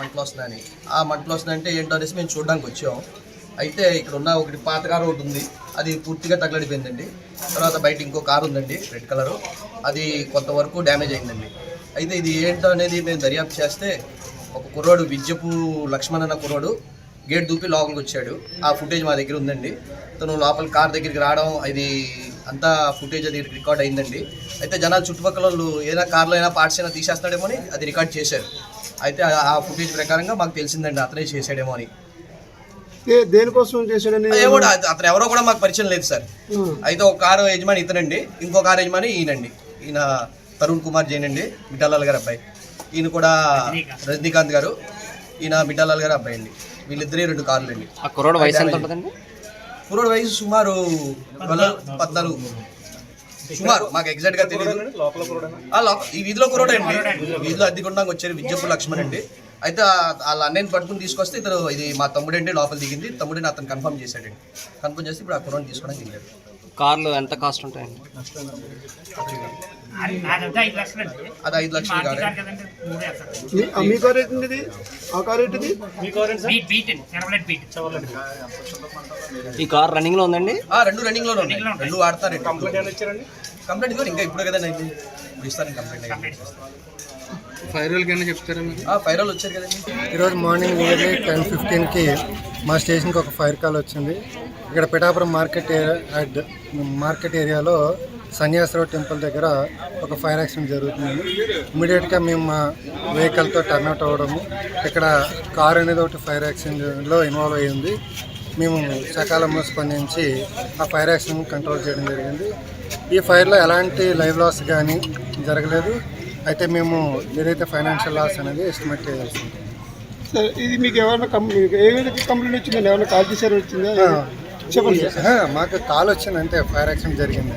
మంటలు వస్తున్నాయని ఆ మంటలు వస్తున్నాయంటే ఏంటో అనేసి మేము చూడడానికి వచ్చాం. అయితే ఇక్కడ ఉన్న ఒకటి పాత కారు ఒకటి ఉంది. అది పూర్తిగా తగలడిపోయిందండి. తర్వాత బయట ఇంకో కారు ఉందండి రెడ్ కలరు. అది కొంతవరకు డ్యామేజ్ అయిందండి. అయితే ఇది ఏంటో అనేది మేము దర్యాప్తు చేస్తే ఒక కుర్రాడు విద్యపు లక్ష్మణ్ అన్న కుర్రాడు గేట్ దూపి లోపలికి వచ్చాడు. ఆ ఫుటేజ్ మా దగ్గర ఉందండి. తను లోపల కార్ దగ్గరికి రావడం ఇది అంతా ఫుటేజ్ అది రికార్డ్ అయిందండి. అయితే జనాలు చుట్టుపక్కల వాళ్ళు ఏదైనా కార్లో అయినా పార్ట్స్ అయినా తీసేస్తాడేమో అని అది రికార్డ్ చేశారు. అయితే ఆ- ఫుటేజ్ ప్రకారంగా మాకు తెలిసిందండి అతనే చేసాడేమో అని. ఏ- దేనికోసం చేశాడని? అతను ఎవరో కూడా మాకు పరిచయం లేదు సార్. అయితే ఒక కారు యజమాని ఇతనండి ఇంకో కారు యజమాని ఈయనండి. ఈయన తరుణ్ కుమార్ జైన్ అండి మిఠాలాల్ గారు అబ్బాయి. ఈయన కూడా రజనీకాంత్. గారు ఈయన మిఠాలాల్ గారు అబ్బాయి అండి. వీళ్ళిద్దరే రెండు కార్లు అండి. ఆ కుర్రోడు వయసు సుమారు పద్నాలుగు సుమారు మాకు ఎగ్జాక్ట్గా తెలియదు ఈ వీధిలో కుర్రోడే అండి. వీధిలో అద్దెకుండానికి వచ్చారు విద్యపు లక్ష్మణ్ అండి. అయితే వాళ్ళ అన్నయ్యని పట్టుకుని తీసుకొస్తే ఇతను ఇది మా తమ్ముడండి లోపల దిగింది. తమ్ముడిని అతను కన్ఫర్మ్ చేశాడండి. కన్ఫర్మ్ చేసి ఇప్పుడు ఆ కుర్రోని తీసుకోవడానికి వెళ్ళాడు. కార్లు ఎంత కాస్ట్ ఉంటాయండి? అది ఐదు లక్షలు కాదు. కదండి మీ- ఆ కార్ ఏంటిది? ఆ ఏంటిది ఈ కార్ రన్నింగ్లో ఉందండి? ఆ, రెండు రన్నింగ్లోనే ఉన్నాయి రెండు వాడతారు. కంప్లైంట్ ఇవ్వరు ఇంకా ఇప్పుడు కదా అయింది ఇప్పుడు ఇస్తాను కంప్లైంట్. ఫైర్ కింద చెప్తారా ఫైర్ వచ్చారు కదండి. ఈరోజు మార్నింగ్ నియర్లీ టెన్ ఫిఫ్టీన్కి మా స్టేషన్కి ఒక ఫైర్ కాల్ వచ్చింది. ఇక్కడ పిఠాపురం మార్కెట్ ఏరియా మార్కెట్ ఏరియాలో సన్యాసరావు టెంపుల్ దగ్గర ఒక ఫైర్ యాక్సిడెంట్ జరుగుతుంది. ఇమీడియట్గా మేము మా వెహికల్తో టర్న్అట్ అవ్వడము. ఇక్కడ కార్ అనేది ఒకటి ఫైర్ యాక్సిడెంట్లో ఇన్వాల్వ్ అయ్యింది. మేము సకాలంలో స్పందించి ఆ ఫైర్ యాక్సిడెంట్ కంట్రోల్ చేయడం జరిగింది. ఈ ఫైర్లో ఎలాంటి లైవ్ లాస్ కానీ జరగలేదు. అయితే మేము ఏదైతే ఫైనాన్షియల్ లాస్ అనేది ఎస్టిమేట్ చేయాల్సి ఉంటుంది. సరే ఇది మీకు ఎవరైనా కం- మీకు ఏ విధంగా కంప్లైంట్ వచ్చింది? ఎవరైనా కాల్ చేశారు వచ్చిందా? చెప్పండి మాకు కాల్ వచ్చింది అంతే ఫైర్ యాక్సిడెంట్ జరిగింది.